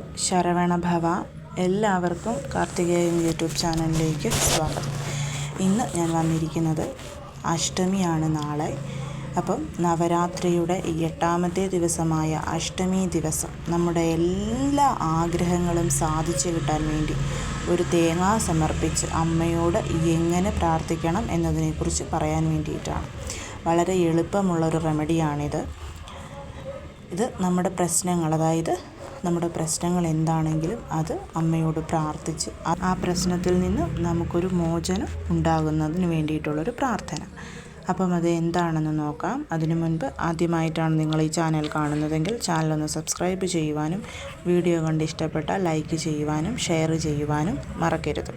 ഓം ശരവണ ഭവ എല്ലാവർക്കും കാർത്തികേയൻ യൂട്യൂബ് ചാനലിലേക്ക് സ്വാഗതം. ഇന്ന് ഞാൻ വന്നിരിക്കുന്നത് അഷ്ടമിയാണ് നാളെ. അപ്പം നവരാത്രിയുടെ ഈ എട്ടാമത്തെ ദിവസമായ അഷ്ടമി ദിവസം നമ്മുടെ എല്ലാ ആഗ്രഹങ്ങളും സാധിച്ചു കിട്ടാൻ വേണ്ടി ഒരു തേങ്ങ സമർപ്പിച്ച് അമ്മയോട് എങ്ങനെ പ്രാർത്ഥിക്കണം എന്നതിനെക്കുറിച്ച് പറയാൻ വേണ്ടിയിട്ടാണ്. വളരെ എളുപ്പമുള്ളൊരു റെമഡിയാണിത്. ഇത് നമ്മുടെ പ്രശ്നങ്ങൾ. അതായത് നമ്മുടെ പ്രശ്നങ്ങൾ എന്താണെങ്കിലും അത് അമ്മയോട് പ്രാർത്ഥിച്ച് ആ പ്രശ്നത്തിൽ നിന്ന് നമുക്കൊരു മോചനം ഉണ്ടാകുന്നതിന് വേണ്ടിയിട്ടുള്ളൊരു പ്രാർത്ഥന. അപ്പം അത് എന്താണെന്ന് നോക്കാം. അതിനു മുൻപ് ആദ്യമായിട്ടാണ് നിങ്ങൾ ഈ ചാനൽ കാണുന്നതെങ്കിൽ ചാനൽ ഒന്ന് സബ്സ്ക്രൈബ് ചെയ്യുവാനും വീഡിയോ കണ്ട് ഇഷ്ടപ്പെട്ടാൽ ലൈക്ക് ചെയ്യുവാനും ഷെയർ ചെയ്യുവാനും മറക്കരുത്.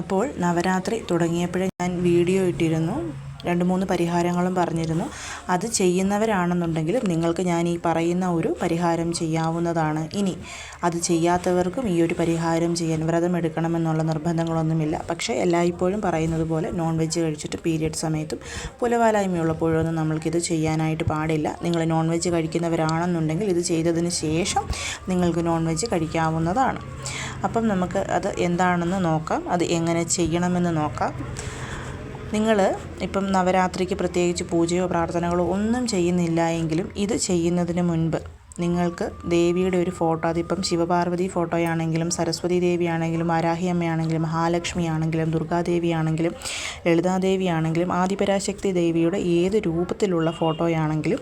അപ്പോൾ നവരാത്രി തുടങ്ങിയപ്പോഴേ ഞാൻ വീഡിയോ ഇട്ടിരുന്നു. രണ്ട് മൂന്ന് പരിഹാരങ്ങളും പറഞ്ഞിരുന്നു. അത് ചെയ്യുന്നവരാണെന്നുണ്ടെങ്കിൽ നിങ്ങൾക്ക് ഞാൻ ഈ പറയുന്ന ഒരു പരിഹാരം ചെയ്യാവുന്നതാണ്. ഇനി അത് ചെയ്യാത്തവർക്കും ഈ ഒരു പരിഹാരം ചെയ്യാൻ വ്രതം എടുക്കണമെന്നുള്ള നിർബന്ധങ്ങളൊന്നുമില്ല. പക്ഷേ എല്ലായ്പ്പോഴും പറയുന്നത് പോലെ നോൺ വെജ് കഴിച്ചിട്ട് പീരിയഡ് സമയത്തും പുലവാലായ്മയുള്ളപ്പോഴൊന്നും നമ്മൾക്കിത് ചെയ്യാനായിട്ട് പാടില്ല. നിങ്ങൾ നോൺ വെജ് കഴിക്കുന്നവരാണെന്നുണ്ടെങ്കിൽ ഇത് ചെയ്തതിന് ശേഷം നിങ്ങൾക്ക് നോൺ വെജ് കഴിക്കാവുന്നതാണ്. അപ്പം നമുക്ക് അത് എന്താണെന്ന് നോക്കാം. അത് എങ്ങനെ ചെയ്യണമെന്ന് നോക്കാം. നിങ്ങൾ ഇപ്പം നവരാത്രിക്ക് പ്രത്യേകിച്ച് പൂജയോ പ്രാർത്ഥനകളോ ഒന്നും ചെയ്യുന്നില്ല എങ്കിലും ഇത് ചെയ്യുന്നതിന് മുൻപ് നിങ്ങൾക്ക് ദേവിയുടെ ഒരു ഫോട്ടോ അതിപ്പം ശിവപാർവതി ഫോട്ടോയാണെങ്കിലും സരസ്വതി ദേവിയാണെങ്കിലും ആരാഹിയമ്മയാണെങ്കിലും മഹാലക്ഷ്മി ആണെങ്കിലും ദുർഗാദേവി ആണെങ്കിലും ആദിപരാശക്തി ദേവിയുടെ ഏത് രൂപത്തിലുള്ള ഫോട്ടോയാണെങ്കിലും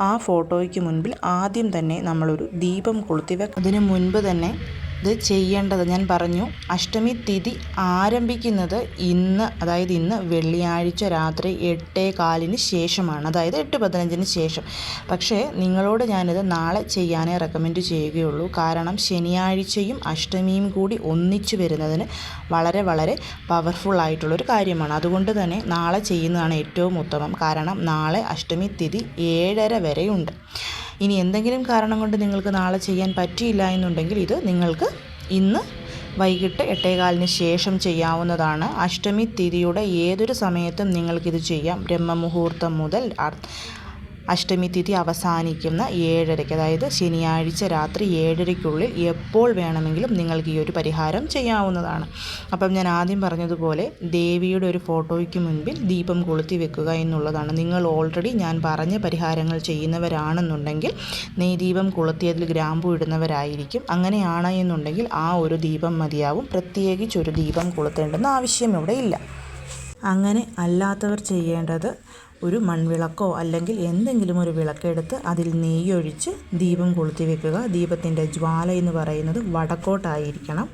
ആ ഫോട്ടോയ്ക്ക് മുൻപിൽ ആദ്യം തന്നെ നമ്മളൊരു ദീപം കൊളുത്തി വെക്കും. അതിന് മുൻപ് തന്നെ ഇത് ചെയ്യേണ്ടത്. ഞാൻ പറഞ്ഞു അഷ്ടമി തിഥി ആരംഭിക്കുന്നത് ഇന്ന് അതായത് ഇന്ന് വെള്ളിയാഴ്ച രാത്രി എട്ടേ കാലിന് ശേഷമാണ്. അതായത് എട്ട് പതിനഞ്ചിന് ശേഷം. പക്ഷേ നിങ്ങളോട് ഞാനിത് നാളെ ചെയ്യാനേ റെക്കമെൻഡ് ചെയ്യുകയുള്ളൂ. കാരണം ശനിയാഴ്ചയും അഷ്ടമിയും കൂടി ഒന്നിച്ചു വരുന്നതിന് വളരെ വളരെ പവർഫുൾ ആയിട്ടുള്ളൊരു കാര്യമാണ്. അതുകൊണ്ട് തന്നെ നാളെ ചെയ്യുന്നതാണ് ഏറ്റവും ഉത്തമം. കാരണം നാളെ അഷ്ടമി തിഥി ഏഴര വരെയുണ്ട്. ഇനി എന്തെങ്കിലും കാരണം കൊണ്ട് നിങ്ങൾക്ക് നാളെ ചെയ്യാൻ പറ്റിയില്ല എന്നുണ്ടെങ്കിൽ ഇത് നിങ്ങൾക്ക് ഇന്ന് വൈകിട്ട് എട്ടേകാലിന് ശേഷം ചെയ്യാവുന്നതാണ്. അഷ്ടമി തിഥിയുടെ ഏതൊരു സമയത്തും നിങ്ങൾക്കിത് ചെയ്യാം. ബ്രഹ്മമുഹൂർത്തം മുതൽ അഷ്ടമി തിഥി അവസാനിക്കുന്ന ഏഴരയ്ക്ക് അതായത് ശനിയാഴ്ച രാത്രി ഏഴരയ്ക്കുള്ളിൽ എപ്പോൾ വേണമെങ്കിലും നിങ്ങൾക്ക് ഈ ഒരു പരിഹാരം ചെയ്യാവുന്നതാണ്. അപ്പം ഞാൻ ആദ്യം പറഞ്ഞതുപോലെ ദേവിയുടെ ഒരു ഫോട്ടോയ്ക്ക് മുൻപിൽ ദീപം കൊളുത്തി വെക്കുക എന്നുള്ളതാണ്. നിങ്ങൾ ഓൾറെഡി ഞാൻ പറഞ്ഞ പരിഹാരങ്ങൾ ചെയ്യുന്നവരാണെന്നുണ്ടെങ്കിൽ നെയ് ദീപം കൊളുത്തിയതിൽ ഗ്രാമ്പു ഇടുന്നവരായിരിക്കും. അങ്ങനെയാണ് എന്നുണ്ടെങ്കിൽ ആ ഒരു ദീപം മതിയാവും. പ്രത്യേകിച്ച് ഒരു ദീപം കൊളുത്തേണ്ടെന്ന് ആവശ്യം ഇവിടെ ഇല്ല. അങ്ങനെ അല്ലാത്തവർ ചെയ്യേണ്ടത് ഒരു മൺവിളക്കോ അല്ലെങ്കിൽ എന്തെങ്കിലും ഒരു വിളക്കെടുത്ത് അതിൽ നെയ്യൊഴിച്ച് ദീപം കൊളുത്തി വെക്കുക. ദീപത്തിന്റെ ജ്വാല എന്ന് പറയുന്നത് വടക്കോട്ടായിരിക്കണം.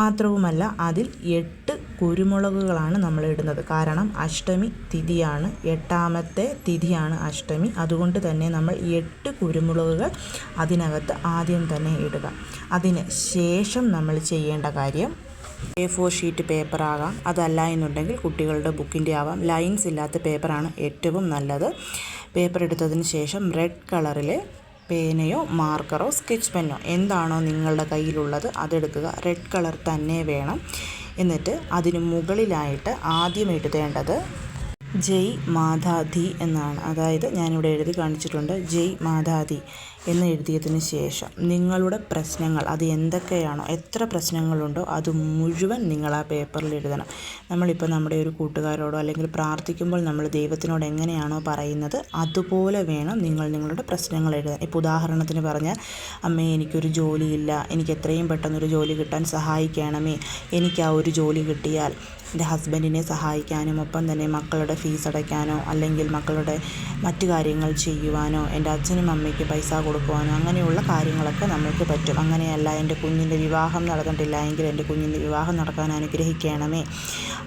മാത്രവുമല്ല അതിൽ എട്ട് കുരുമുളകുകളാണ് നമ്മൾ ഇടുന്നത്. കാരണം അഷ്ടമി തിഥിയാണ്. എട്ടാമത്തെ തിഥിയാണ് അഷ്ടമി. അതുകൊണ്ട് തന്നെ നമ്മൾ എട്ട് കുരുമുളകുകൾ അതിനകത്ത് ആദ്യം തന്നെ ഇടുക. അതിന് ശേഷം നമ്മൾ ചെയ്യേണ്ട കാര്യം എ ഫോർ ഷീറ്റ് പേപ്പറാകാം അതല്ല എന്നുണ്ടെങ്കിൽ കുട്ടികളുടെ ബുക്കിന്റെ ആവാം. ലൈൻസ് ഇല്ലാത്ത പേപ്പറാണ് ഏറ്റവും നല്ലത്. പേപ്പർ എടുത്തതിന് ശേഷം റെഡ് കളറിലെ പേനയോ മാർക്കറോ സ്കെച്ച് പെന്നോ എന്താണോ നിങ്ങളുടെ കയ്യിലുള്ളത് അതെടുക്കുക റെഡ് കളർ തന്നെ വേണം. എന്നിട്ട് അതിന് മുകളിലായിട്ട് ആദ്യം എഴുതേണ്ടത് ജയ് മാതാധി എന്നാണ്. അതായത് ഞാനിവിടെ എഴുതി കാണിച്ചിട്ടുണ്ട് ജയ് മാതാധി എന്ന് എഴുതിയതിന് ശേഷം നിങ്ങളുടെ പ്രശ്നങ്ങൾ അത് എന്തൊക്കെയാണോ എത്ര പ്രശ്നങ്ങളുണ്ടോ അത് മുഴുവൻ നിങ്ങൾ ആ പേപ്പറിൽ എഴുതണം. നമ്മളിപ്പോൾ നമ്മുടെ ഒരു കൂട്ടുകാരോടോ അല്ലെങ്കിൽ പ്രാർത്ഥിക്കുമ്പോൾ നമ്മൾ ദൈവത്തിനോട് എങ്ങനെയാണോ പറയുന്നത് അതുപോലെ വേണം നിങ്ങൾ നിങ്ങളുടെ പ്രശ്നങ്ങൾ എഴുതാൻ. ഇപ്പോൾ ഉദാഹരണത്തിന് പറഞ്ഞാൽ അമ്മേ എനിക്കൊരു ജോലിയില്ല. എനിക്ക് എത്രയും പെട്ടെന്നൊരു ജോലി കിട്ടാൻ സഹായിക്കണമേ. എനിക്ക് ആ ഒരു ജോലി കിട്ടിയാൽ എന്റെ ഹസ്ബൻഡിനെ സഹായിക്കാനും ഒപ്പം തന്നെ മക്കളുടെ ഫീസ് അടയ്ക്കാനോ അല്ലെങ്കിൽ മക്കളുടെ മറ്റു കാര്യങ്ങൾ ചെയ്യുവാനോ എന്റെ അച്ഛനും അമ്മയ്ക്ക് പൈസ കൊടുക്കുവാനോ അങ്ങനെയുള്ള കാര്യങ്ങളൊക്കെ നമ്മൾക്ക് പറ്റും. അങ്ങനെയല്ല എന്റെ കുഞ്ഞിന്റെ വിവാഹം നടന്നിട്ടില്ല എങ്കിൽ എന്റെ കുഞ്ഞിന്റെ വിവാഹം നടക്കാൻ അനുഗ്രഹിക്കണമേ.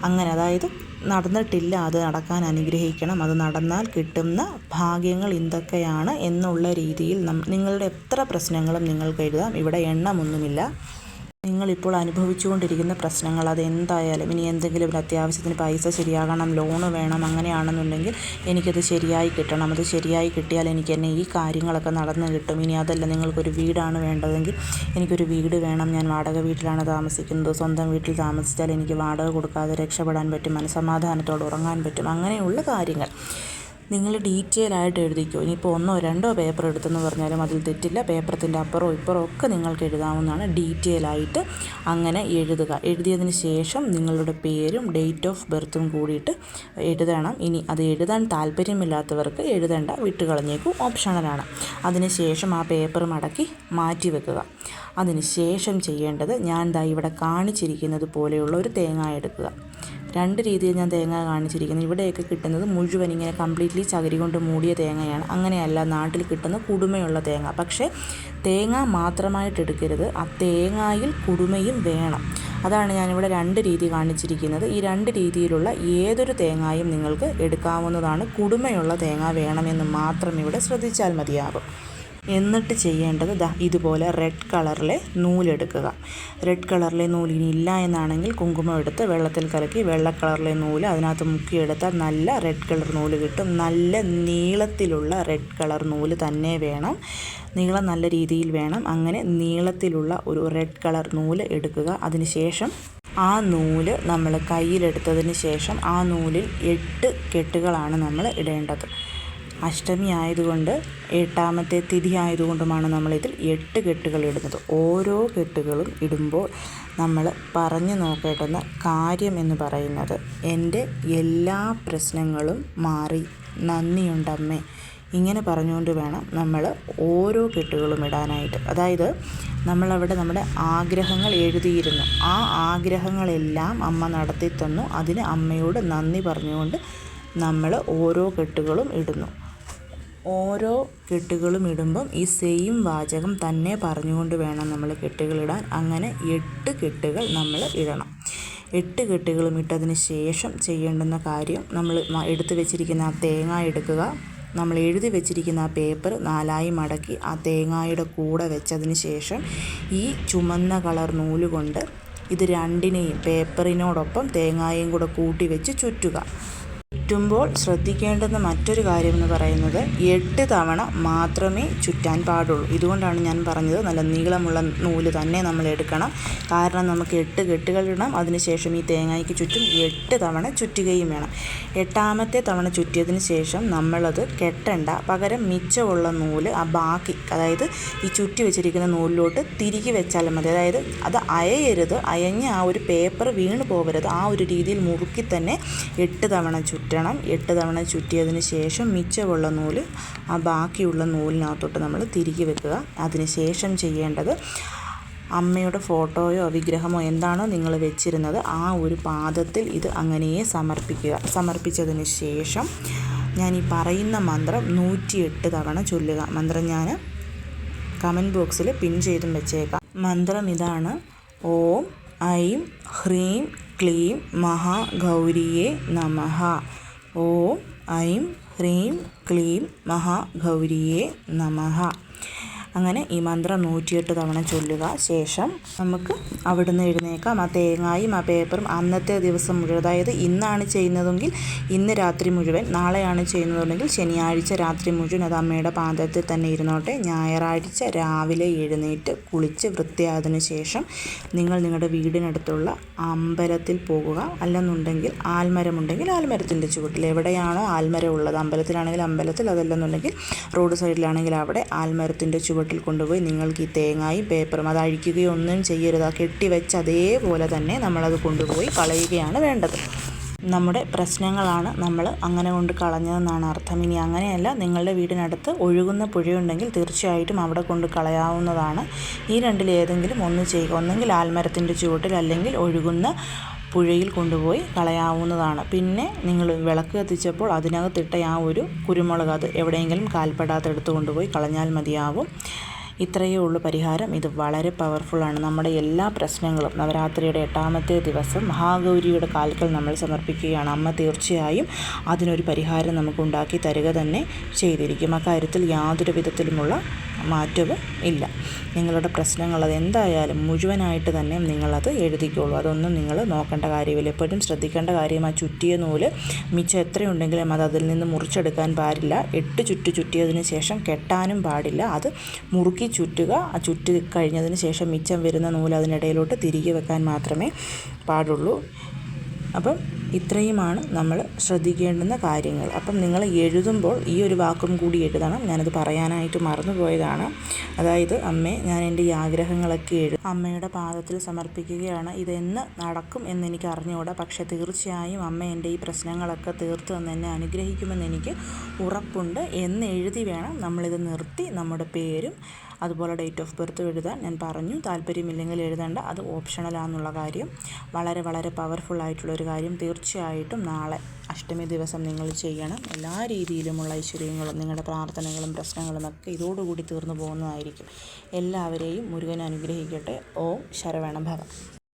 അങ്ങനെ അതായത് നടന്നിട്ടില്ല അത് നടക്കാൻ അനുഗ്രഹിക്കണം. അത് നടന്നാൽ കിട്ടുന്ന ഭാഗ്യങ്ങൾ എന്തൊക്കെയാണ് എന്നുള്ള രീതിയിൽ നിങ്ങളുടെ എത്ര പ്രശ്നങ്ങളും നിങ്ങൾക്ക് എഴുതാം. ഇവിടെ എണ്ണമൊന്നുമില്ല. നിങ്ങളിപ്പോൾ അനുഭവിച്ചുകൊണ്ടിരിക്കുന്ന പ്രശ്നങ്ങൾ അതെന്തായാലും ഇനി എന്തെങ്കിലും ഒരു അത്യാവശ്യത്തിന് പൈസ ശരിയാകണം ലോണ് വേണം അങ്ങനെയാണെന്നുണ്ടെങ്കിൽ എനിക്കത് ശരിയായി കിട്ടണം. അത് ശരിയായി കിട്ടിയാൽ എനിക്ക് എന്നെ ഈ കാര്യങ്ങളൊക്കെ നടന്നു കിട്ടും. ഇനി അതല്ല നിങ്ങൾക്കൊരു വീടാണ് വേണ്ടതെങ്കിൽ എനിക്കൊരു വീട് വേണം. ഞാൻ വാടക വീട്ടിലാണ് താമസിക്കുന്നത്. സ്വന്തം വീട്ടിൽ താമസിച്ചാൽ എനിക്ക് വാടക കൊടുക്കാതെ രക്ഷപ്പെടാൻ പറ്റും. മനസമാധാനത്തോടെ ഉറങ്ങാൻ പറ്റും. അങ്ങനെയുള്ള കാര്യങ്ങൾ. നിങ്ങൾ ഡീറ്റെയിൽ ആയിട്ട് എഴുതിക്കോ. ഇനിയിപ്പോൾ ഒന്നോ രണ്ടോ പേപ്പർ എടുത്തെന്ന് പറഞ്ഞാലും അതിൽ തെറ്റില്ല. പേപ്പറത്തിന്റെ അപ്പുറവും ഇപ്പുറവും ഒക്കെ നിങ്ങൾക്ക് എഴുതാവുന്നതാണ് ഡീറ്റെയിൽ ആയിട്ട് അങ്ങനെ എഴുതുക. എഴുതിയതിന് ശേഷം നിങ്ങളുടെ പേരും ഡേറ്റ് ഓഫ് ബർത്തും കൂടിയിട്ട് എഴുതണം. ഇനി അത് എഴുതാൻ താല്പര്യമില്ലാത്തവർക്ക് എഴുതേണ്ട വിട്ടുകളഞ്ഞേക്കും ഓപ്ഷണലാണ് അതിനുശേഷം ആ പേപ്പർ മടക്കി മാറ്റി വെക്കുക. അതിനുശേഷം ചെയ്യേണ്ടത് ഞാൻ ദാ ഇവിടെ കാണിച്ചിരിക്കുന്നത് പോലെയുള്ള ഒരു തേങ്ങ എടുക്കുക. രണ്ട് രീതിയിൽ ഞാൻ തേങ്ങ കാണിച്ചിരിക്കുന്നത് ഇവിടെയൊക്കെ കിട്ടുന്നത് മുഴുവൻ ഇങ്ങനെ കംപ്ലീറ്റ്ലി ചകിരി കൊണ്ട് മൂടിയ തേങ്ങയാണ്. അങ്ങനെയല്ല നാട്ടിൽ കിട്ടുന്ന കുടുമയുള്ള തേങ്ങ. പക്ഷേ തേങ്ങ മാത്രമായിട്ട് എടുക്കരുത്. ആ തേങ്ങയിൽ കുടുമയും വേണം. അതാണ് ഞാനിവിടെ രണ്ട് രീതി കാണിച്ചിരിക്കുന്നത്. ഈ രണ്ട് രീതിയിലുള്ള ഏതൊരു തേങ്ങായും നിങ്ങൾക്ക് എടുക്കാവുന്നതാണ്. കുടുമയുള്ള തേങ്ങ വേണമെന്ന് മാത്രം ഇവിടെ ശ്രദ്ധിച്ചാൽ മതിയാകും. എന്നിട്ട് ചെയ്യേണ്ടത് ദാ ഇതുപോലെ റെഡ് കളറിലെ നൂലെടുക്കുക. റെഡ് കളറിലെ ഇല്ല എന്നാണെങ്കിൽ കുങ്കുമം എടുത്ത് വെള്ളത്തിൽ കലക്കി വെള്ള കളറിലെ നൂൽ അതിനകത്ത് മുക്കിയെടുത്താൽ നല്ല റെഡ് കളർ നൂൽ കിട്ടും. നല്ല നീളത്തിലുള്ള റെഡ് കളർ നൂൽ തന്നെ വേണം. നീളം നല്ല രീതിയിൽ വേണം. അങ്ങനെ നീളത്തിലുള്ള ഒരു റെഡ് കളർ നൂൽ എടുക്കുക. അതിനുശേഷം ആ നൂൽ നമ്മൾ കയ്യിലെടുത്തതിന് ശേഷം ആ നൂലിൽ എട്ട് കെട്ടുകളാണ് നമ്മൾ ഇടേണ്ടത്. അഷ്ടമി ആയതുകൊണ്ട് എട്ടാമത്തെ തിഥി ആയതുകൊണ്ടുമാണ് നമ്മളിതിൽ എട്ട് കെട്ടുകൾ ഇടുന്നത്. ഓരോ കെട്ടുകളും ഇടുമ്പോൾ നമ്മൾ പറഞ്ഞു നോക്കേണ്ടുന്ന കാര്യം എന്ന് പറയുന്നത് എന്റെ എല്ലാ പ്രശ്നങ്ങളും മാറി. നന്ദിയുണ്ടമ്മേ. ഇങ്ങനെ പറഞ്ഞുകൊണ്ട് വേണം നമ്മൾ ഓരോ കെട്ടുകളും ഇടാനായിട്ട്. അതായത് നമ്മളവിടെ നമ്മുടെ ആഗ്രഹങ്ങൾ എഴുതിയിരുന്നു. ആ ആഗ്രഹങ്ങളെല്ലാം അമ്മ നടത്തി തന്നു അതിന് അമ്മയോട് നന്ദി പറഞ്ഞുകൊണ്ട് നമ്മൾ ഓരോ കെട്ടുകളും ഇടുന്നു. ഓരോ കെട്ടുകളും ഇടുമ്പം ഈ സെയിം വാചകം തന്നെ പറഞ്ഞുകൊണ്ട് വേണം നമ്മൾ കെട്ടുകളിടാൻ അങ്ങനെ എട്ട് കെട്ടുകൾ നമ്മൾ ഇടണം. എട്ട് കെട്ടുകളും ഇട്ടതിന് ശേഷം ചെയ്യേണ്ടുന്ന കാര്യം നമ്മൾ എടുത്തു വെച്ചിരിക്കുന്ന ആ തേങ്ങ എടുക്കുക. നമ്മൾ എഴുതി വെച്ചിരിക്കുന്ന ആ പേപ്പർ നാലായി മടക്കി ആ തേങ്ങയുടെ കൂടെ വെച്ചതിന് ശേഷം ഈ ചുമന്ന കളർ നൂൽ കൊണ്ട് ഇത് രണ്ടിനെയും പേപ്പറിനോടൊപ്പം തേങ്ങായും കൂടെ കൂട്ടി വെച്ച് ചുറ്റുക. ചുറ്റുമ്പോൾ ശ്രദ്ധിക്കേണ്ടുന്ന മറ്റൊരു കാര്യമെന്ന് പറയുന്നത് എട്ട് തവണ മാത്രമേ ചുറ്റാൻ പാടുള്ളൂ. ഇതുകൊണ്ടാണ് ഞാൻ പറഞ്ഞത് നല്ല നീളമുള്ള നൂൽ തന്നെ നമ്മൾ എടുക്കണം. കാരണം നമുക്ക് എട്ട് കെട്ടുകൾ ഇടണം. അതിനുശേഷം ഈ തേങ്ങയ്ക്ക് ചുറ്റും എട്ട് തവണ ചുറ്റുകയും വേണം. എട്ടാമത്തെ തവണ ചുറ്റിയതിന് ശേഷം നമ്മളത് കെട്ടണ്ട. പകരം മിച്ചമുള്ള നൂൽ ആ ബാക്കി അതായത് ഈ ചുറ്റി വെച്ചിരിക്കുന്ന നൂലിലോട്ട് തിരികെ വെച്ചാൽ മതി. അതായത് അത് അയയരുത്. അയഞ്ഞ് ആ ഒരു പേപ്പർ വീണ് പോകരുത്. ആ ഒരു രീതിയിൽ മുറുക്കി തന്നെ എട്ട് തവണ ചുറ്റുക ചുറ്റണം എട്ട് തവണ ചുറ്റിയതിന് ശേഷം മിച്ചമുള്ള നൂൽ ആ ബാക്കിയുള്ള നൂലിനകത്തോട്ട് നമ്മൾ തിരികെ വെക്കുക. അതിന് ശേഷം ചെയ്യേണ്ടത് അമ്മയുടെ ഫോട്ടോയോ വിഗ്രഹമോ എന്താണോ നിങ്ങൾ വെച്ചിരുന്നത് ആ ഒരു പാദത്തിൽ ഇത് അങ്ങനെയേ സമർപ്പിക്കുക. സമർപ്പിച്ചതിന് ശേഷം ഞാൻ ഈ പറയുന്ന മന്ത്രം നൂറ്റിയെട്ട് തവണ ചൊല്ലുക. മന്ത്രം ഞാൻ കമന്റ് ബോക്സിൽ പിൻ ചെയ്തും വെച്ചേക്കാം. മന്ത്രം ഇതാണ്. ഓം ഐം ഹ്രീം ക്ലീം മഹാഗൗരിയേ നമഃ ഓം ഐം ഹ്രീം ക്ലീം മഹാഗൗരിയേ നമഃ അങ്ങനെ ഈ മന്ത്രം നൂറ്റിയെട്ട് തവണ ചൊല്ലുക. ശേഷം നമുക്ക് അവിടുന്ന് എഴുന്നേക്കാം ആ തേങ്ങായും ആ പേപ്പറും അന്നത്തെ ദിവസം മുഴുവൻ. അതായത് ഇന്നാണ് ചെയ്യുന്നതെങ്കിൽ ഇന്ന് രാത്രി മുഴുവൻ. നാളെയാണ് ചെയ്യുന്നതെങ്കിൽ ശനിയാഴ്ച രാത്രി മുഴുവൻ അത് അമ്മയുടെ പാദത്തിൽ തന്നെ ഇരുന്നോട്ടെ. ഞായറാഴ്ച രാവിലെ എഴുന്നേറ്റ് കുളിച്ച് വൃത്തിയായതിനു ശേഷം നിങ്ങൾ നിങ്ങളുടെ വീടിനടുത്തുള്ള അമ്പലത്തിൽ പോകുക. അല്ലെന്നുണ്ടെങ്കിൽ ആൽമരമുണ്ടെങ്കിൽ ആൽമരത്തിന്റെ ചുവട്ടിൽ. എവിടെയാണോ ആൽമരം ഉള്ളത്. അമ്പലത്തിലാണെങ്കിൽ അമ്പലത്തിൽ. അതല്ലെന്നുണ്ടെങ്കിൽ റോഡ് സൈഡിലാണെങ്കിൽ അവിടെ ആൽമരത്തിന്റെ ചുവട്ടിൽ ചുവട്ടിൽ കൊണ്ടുപോയി നിങ്ങൾക്ക് ഈ തേങ്ങായും പേപ്പറും അത് അഴിക്കുകയോ ഒന്നും ചെയ്യരുത്. ആ കെട്ടിവെച്ച് അതേപോലെ തന്നെ നമ്മളത് കൊണ്ടുപോയി കളയുകയാണ് വേണ്ടത്. നമ്മുടെ പ്രശ്നങ്ങളാണ് നമ്മൾ അങ്ങനെ കൊണ്ട് കളഞ്ഞതെന്നാണ് അർത്ഥം. ഇനി അങ്ങനെയല്ല നിങ്ങളുടെ വീടിനടുത്ത് ഒഴുകുന്ന പുഴയുണ്ടെങ്കിൽ തീർച്ചയായിട്ടും അവിടെ കൊണ്ട് കളയാവുന്നതാണ്. ഈ രണ്ടിലേതെങ്കിലും ഒന്ന് ചെയ്യുക. ഒന്നെങ്കിൽ ആൽമരത്തിന്റെ ചുവട്ടിൽ അല്ലെങ്കിൽ ഒഴുകുന്ന പുഴയിൽ കൊണ്ടുപോയി കളയാവുന്നതാണ്. പിന്നെ നിങ്ങൾ വിളക്ക് കത്തിച്ചപ്പോൾ അതിനകത്തിട്ട ആ ഒരു കുരുമുളക് അത് എവിടെയെങ്കിലും കാൽപ്പെടാത്ത എടുത്തു കൊണ്ടുപോയി കളഞ്ഞാൽ മതിയാവും. ഇത്രയേ ഉള്ളൂ പരിഹാരം. ഇത് വളരെ പവർഫുള്ളാണ് നമ്മുടെ എല്ലാ പ്രശ്നങ്ങളും നവരാത്രിയുടെ എട്ടാമത്തെ ദിവസം മഹാഗൗരിയുടെ കാൽക്കൽ നമ്മൾ സമർപ്പിക്കുകയാണ്. അമ്മ തീർച്ചയായും അതിനൊരു പരിഹാരം നമുക്ക് ഉണ്ടാക്കി തരിക തന്നെ ചെയ്തിരിക്കും. അക്കാര്യത്തിൽ യാതൊരു വിധത്തിലുമുള്ള മാറ്റവും ഇല്ല. നിങ്ങളുടെ പ്രശ്നങ്ങൾ അത് എന്തായാലും മുഴുവനായിട്ട് തന്നെ നിങ്ങളത് എഴുതിക്കോളൂ. അതൊന്നും നിങ്ങൾ നോക്കേണ്ട കാര്യമില്ല. എപ്പോഴും ശ്രദ്ധിക്കേണ്ട കാര്യം ആ ചുറ്റിയ നൂൽ മിച്ചം എത്രയുണ്ടെങ്കിലും അത് അതിൽ നിന്ന് മുറിച്ചെടുക്കാൻ പാടില്ല. എട്ട് ചുറ്റ് ചുറ്റിയതിന് ശേഷം കെട്ടാനും പാടില്ല. അത് മുറുക്കി ചുറ്റുക ആ ചുറ്റി കഴിഞ്ഞതിന് ശേഷം മിച്ചം വരുന്ന നൂൽ അതിനിടയിലോട്ട് തിരികെ വെക്കാൻ മാത്രമേ പാടുള്ളൂ. അപ്പം ഇത്രയുമാണ് നമ്മൾ ശ്രദ്ധിക്കേണ്ടുന്ന കാര്യങ്ങൾ. അപ്പം നിങ്ങൾ എഴുതുമ്പോൾ ഈ ഒരു വാക്കും കൂടി എഴുതണം. ഞാനത് പറയാനായിട്ട് മറന്നുപോയതാണ്. അതായത് അമ്മേ ഞാൻ എന്റെ ഈ ആഗ്രഹങ്ങളൊക്കെ എഴുതും അമ്മയുടെ പാദത്തിൽ സമർപ്പിക്കുകയാണ്. ഇതെന്ന് നടക്കും എന്നെനിക്ക് അറിഞ്ഞുകൂടാ. പക്ഷേ തീർച്ചയായും അമ്മ എന്റെ ഈ പ്രശ്നങ്ങളൊക്കെ തീർത്ത് തന്ന് എന്നെ അനുഗ്രഹിക്കുമെന്ന് എനിക്ക് ഉറപ്പുണ്ട്. എന്ന് എഴുതി വേണം നമ്മളിത് നിർത്തി നമ്മുടെ പേരും അതുപോലെ ഡേറ്റ് ഓഫ് ബർത്ത് എഴുതാൻ ഞാൻ പറഞ്ഞു. താല്പര്യമില്ലെങ്കിൽ എഴുതേണ്ട അത് ഓപ്ഷണലാണെന്നുള്ള കാര്യം. വളരെ വളരെ പവർഫുൾ ആയിട്ടുള്ള ഒരു കാര്യം. തീർച്ചയായിട്ടും നാളെ അഷ്ടമി ദിവസം നിങ്ങൾ ചെയ്യണം. എല്ലാ രീതിയിലുമുള്ള ഐശ്വര്യങ്ങളും നിങ്ങളുടെ പ്രാർത്ഥനകളും പ്രശ്നങ്ങളും ഒക്കെ ഇതോടുകൂടി തീർന്നു പോകുന്നതായിരിക്കും. എല്ലാവരെയും മുരുകൻ അനുഗ്രഹിക്കട്ടെ. ഓം ശരവണ ഭവ